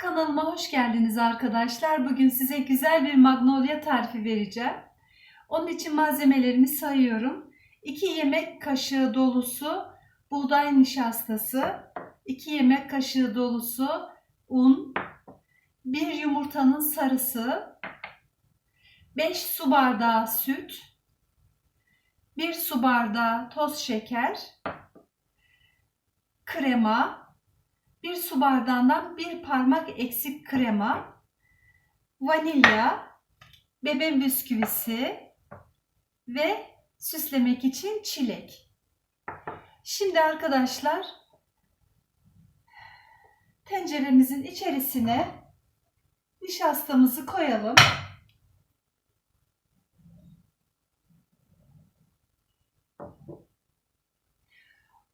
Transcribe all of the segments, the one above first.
Kanalıma hoş geldiniz arkadaşlar. Bugün size güzel bir magnolia tarifi vereceğim. Onun için malzemelerimi sayıyorum. 2 yemek kaşığı dolusu buğday nişastası, 2 yemek kaşığı dolusu un, 1 yumurtanın sarısı, 5 su bardağı süt, 1 su bardağı toz şeker, krema, 1 su bardağından 1 parmak eksik krema, vanilya, bebe bisküvisi ve süslemek için çilek. Şimdi arkadaşlar tenceremizin içerisine nişastamızı koyalım.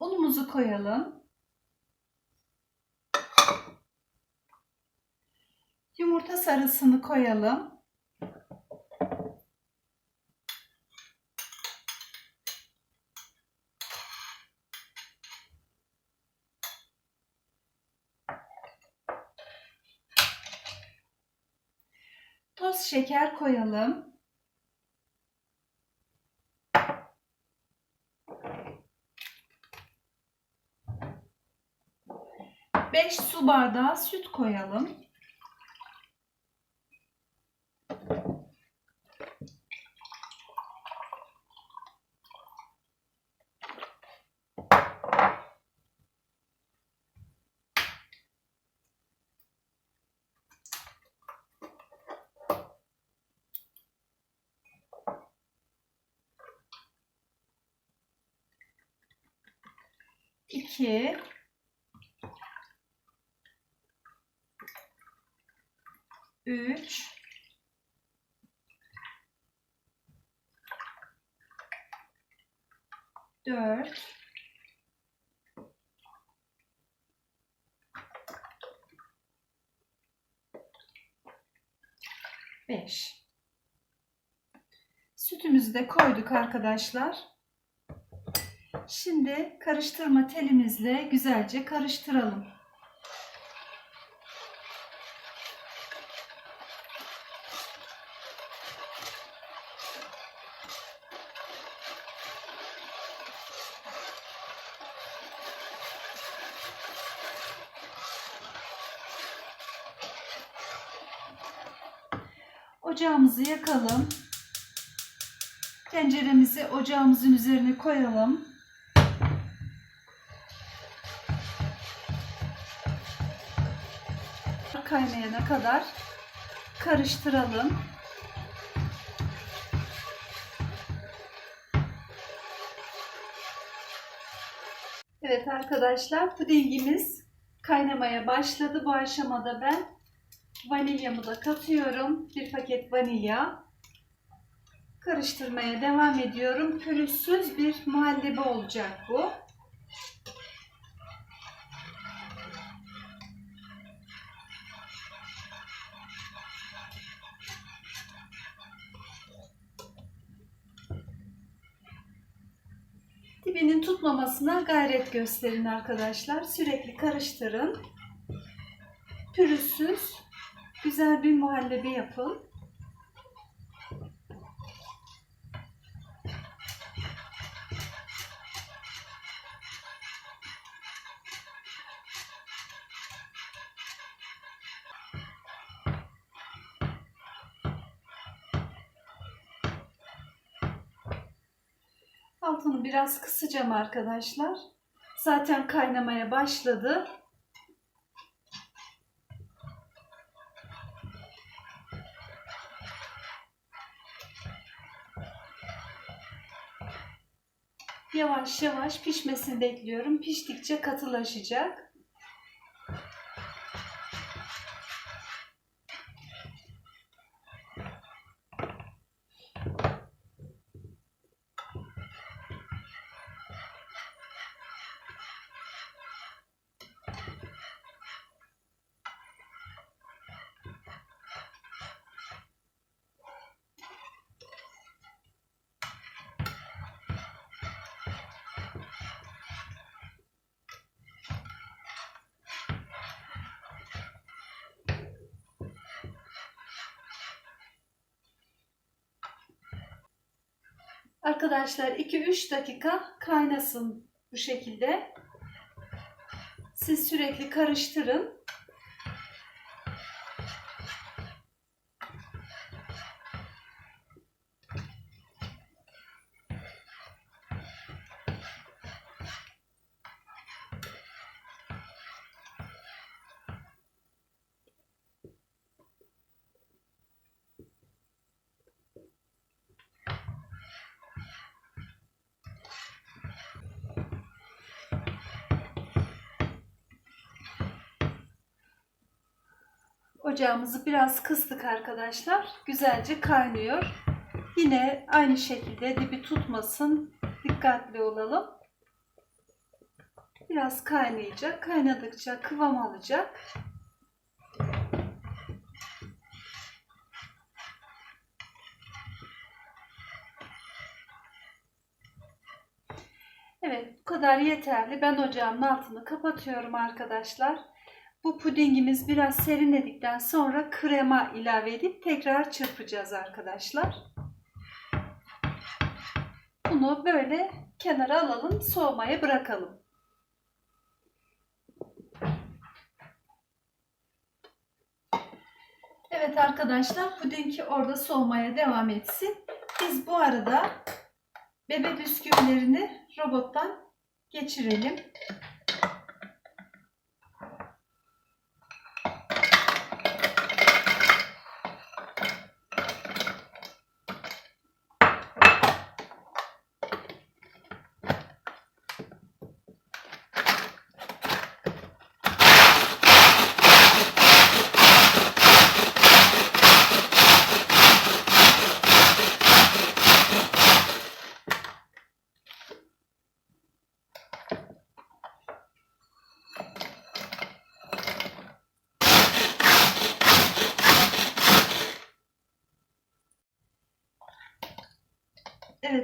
Unumuzu koyalım. Yumurta sarısını koyalım. Toz şeker koyalım. Beş su bardağı süt koyalım. İki. Üç. Dört. Beş. Sütümüzü de koyduk arkadaşlar. Şimdi karıştırma telimizle güzelce karıştıralım. Ocağımızı yakalım. Tenceremizi ocağımızın üzerine koyalım. Kaynayana kadar karıştıralım. Evet arkadaşlar pudingimiz kaynamaya başladı. Bu aşamada ben vanilyamı da katıyorum. Bir paket vanilya karıştırmaya devam ediyorum. Pürüzsüz bir muhallebi olacak bu. Dibinin tutmamasına gayret gösterin arkadaşlar. Sürekli karıştırın. Pürüzsüz güzel bir muhallebi yapın. Altını biraz kısacağım arkadaşlar. Zaten kaynamaya başladı. Yavaş yavaş pişmesini bekliyorum. Piştikçe katılaşacak. Arkadaşlar 2-3 dakika kaynasın bu şekilde. Siz sürekli karıştırın. Ocağımızı biraz kıstık arkadaşlar. Güzelce kaynıyor. Yine aynı şekilde dibi tutmasın. Dikkatli olalım. Biraz kaynayacak. Kaynadıkça kıvam alacak. Evet, bu kadar yeterli. Ben ocağımın altını kapatıyorum arkadaşlar. Bu pudingimiz biraz serinledikten sonra krema ilave edip tekrar çırpacağız arkadaşlar. Bunu böyle kenara alalım, soğumaya bırakalım. Evet arkadaşlar, pudingi orada soğumaya devam etsin. Biz bu arada bebe bisküvilerini robottan geçirelim.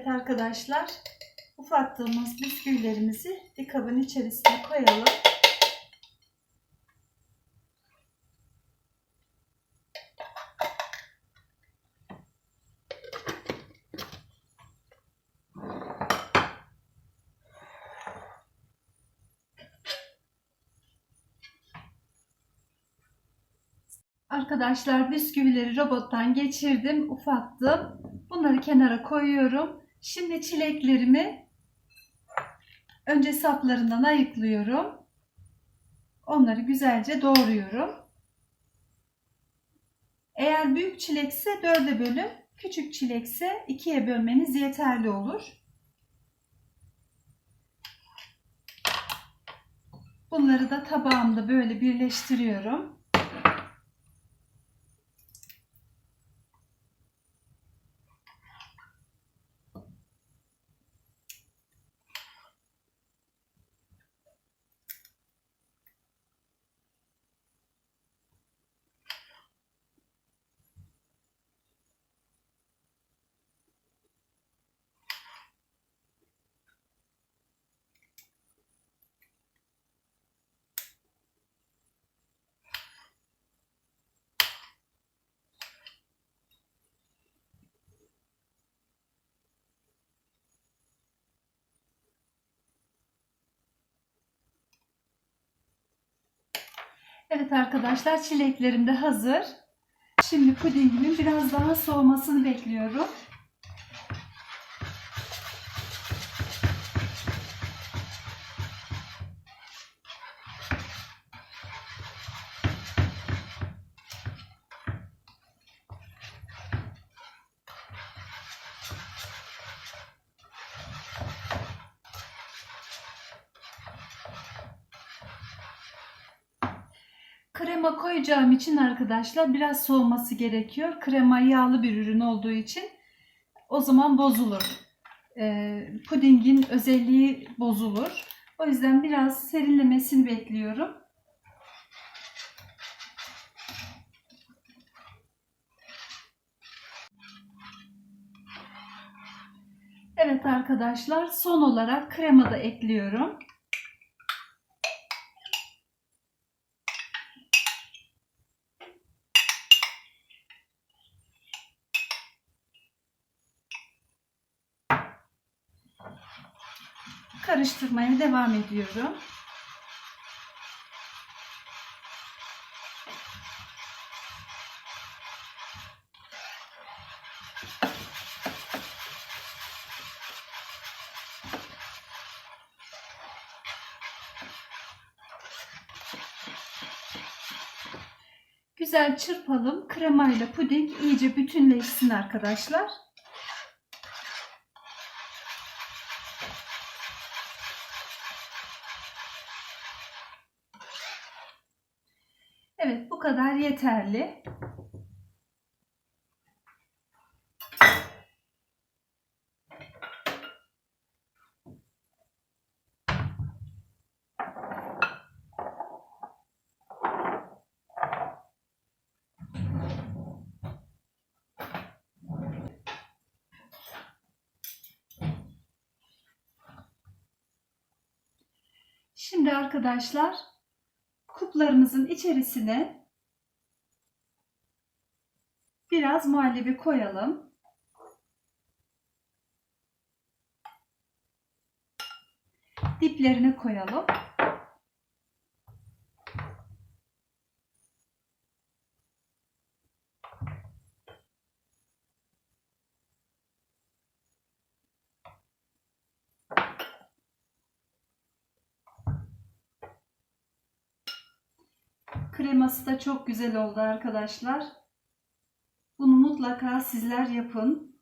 Evet arkadaşlar, ufattığımız bisküvilerimizi bir kabın içerisine koyalım. Arkadaşlar bisküvileri robottan geçirdim, ufattım. Bunları kenara koyuyorum. Şimdi çileklerimi önce saplarından ayıklıyorum. Onları güzelce doğruyorum. Eğer büyük çilekse dörde bölün, küçük çilekse ikiye bölmeniz yeterli olur. Bunları da tabağımda böyle birleştiriyorum. Evet arkadaşlar çileklerim de hazır. Şimdi pudingimin biraz daha soğumasını bekliyorum. Krema koyacağım için arkadaşlar biraz soğuması gerekiyor. Krema yağlı bir ürün olduğu için o zaman bozulur. Ee, pudingin özelliği bozulur. O yüzden biraz serinlemesini bekliyorum. Evet arkadaşlar son olarak krema da ekliyorum. Karıştırmaya devam ediyorum. Güzel çırpalım. Kremayla puding iyice bütünleşsin arkadaşlar. Kadar yeterli. Şimdi arkadaşlar kuplarımızın içerisine biraz muhallebi koyalım. Diplerine koyalım. Kreması da çok güzel oldu arkadaşlar. Mutlaka sizler yapın.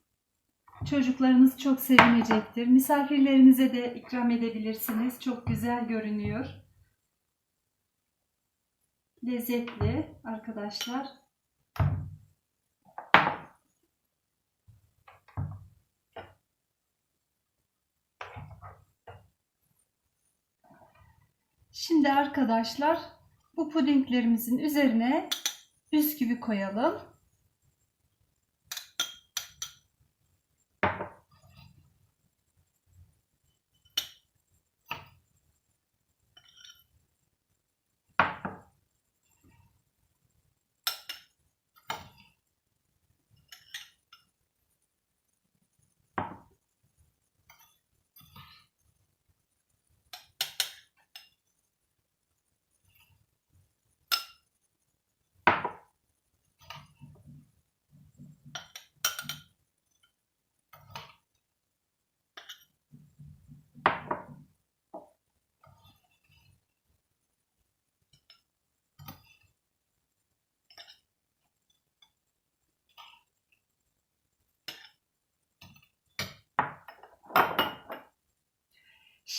Çocuklarınız çok sevinecektir. Misafirlerinize de ikram edebilirsiniz. Çok güzel görünüyor. Lezzetli arkadaşlar. Şimdi arkadaşlar bu pudinglerimizin üzerine bisküvi koyalım.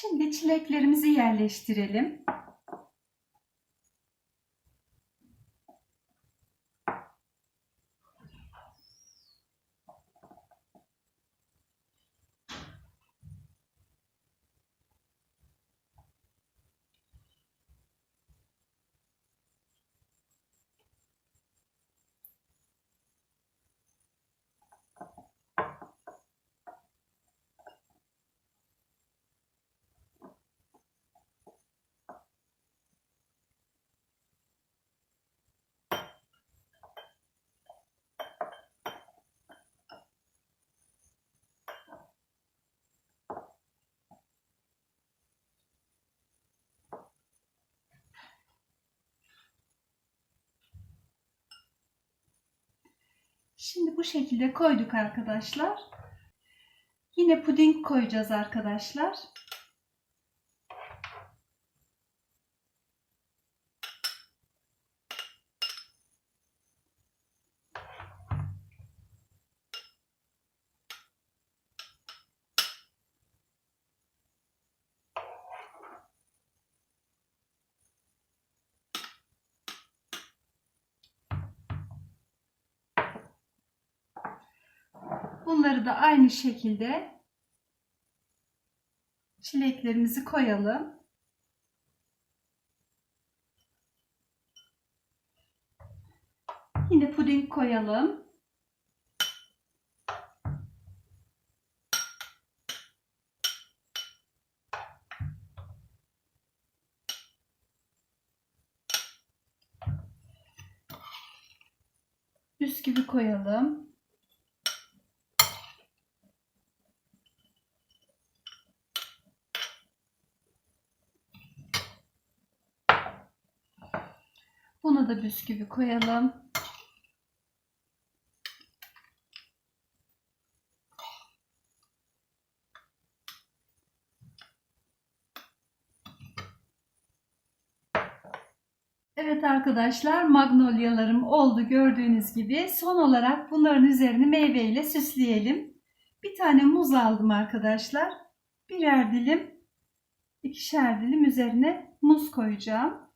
Şimdi çileklerimizi yerleştirelim. Şimdi bu şekilde koyduk arkadaşlar. Yine puding koyacağız arkadaşlar. Bunları da aynı şekilde çileklerimizi koyalım. Yine puding koyalım. Bisküvi koyalım. Buna da bisküvi koyalım. Evet arkadaşlar magnolyalarım oldu gördüğünüz gibi. Son olarak bunların üzerini meyveyle süsleyelim. Bir tane muz aldım arkadaşlar. Birer dilim, ikişer dilim üzerine muz koyacağım.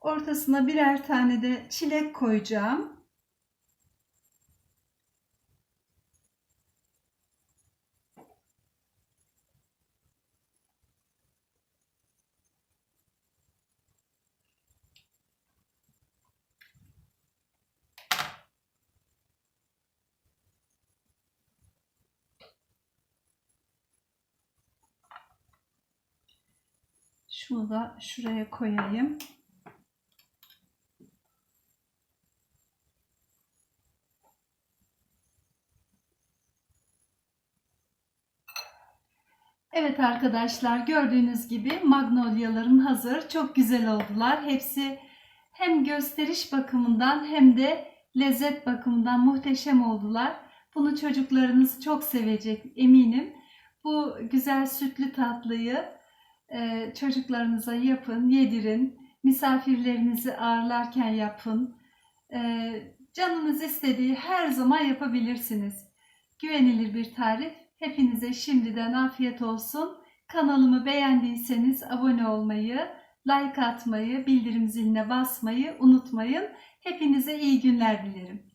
Ortasına birer tane de çilek koyacağım. Şunu da şuraya koyayım. Evet arkadaşlar gördüğünüz gibi magnolyalarım hazır. Çok güzel oldular. Hepsi hem gösteriş bakımından hem de lezzet bakımından muhteşem oldular. Bunu çocuklarınız çok sevecek eminim. Bu güzel sütlü tatlıyı e, çocuklarınıza yapın, yedirin. Misafirlerinizi ağırlarken yapın. E, canınız istediği her zaman yapabilirsiniz. Güvenilir bir tarif. Hepinize şimdiden afiyet olsun. Kanalımı beğendiyseniz abone olmayı, like atmayı, bildirim ziline basmayı unutmayın. Hepinize iyi günler dilerim.